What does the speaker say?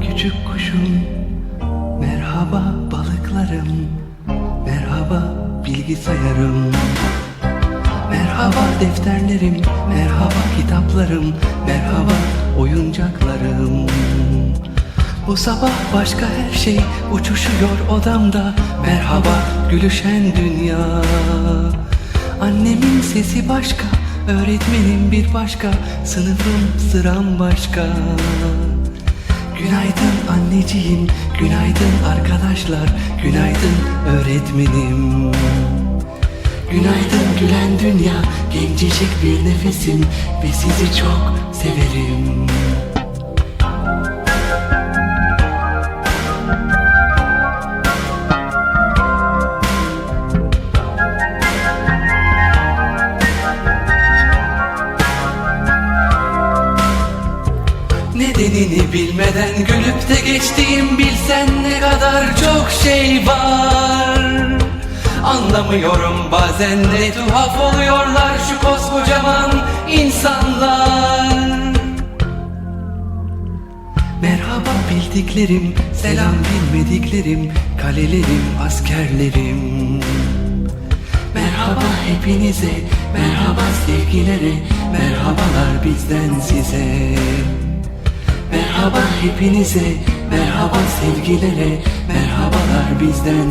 küçük kuşum. Merhaba balıklarım. Merhaba bilgisayarım. Merhaba defterlerim. Merhaba kitaplarım. Merhaba oyuncaklarım. Bu sabah başka her şey uçuşuyor odamda. Merhaba gülüşen dünya. Annemin sesi başka Öğretmenim bir başka Sınıfım sıram başka Günaydın anneciğim, günaydın arkadaşlar, günaydın öğretmenim. Günaydın gülen dünya, gencecik bir nefesim ve sizi çok severim. Nedenini bilmeden gülüp de geçtiğim bilsen ne kadar çok şey var. Anlamıyorum bazen ne tuhaf oluyorlar şu koskocaman insanlar. Merhaba bildiklerim, selam bilmediklerim, kalelerim, askerlerim. Merhaba hepinize, merhaba sevgilere, merhabalar bizden size hepinize, merhaba sevgilere, merhabalar bizden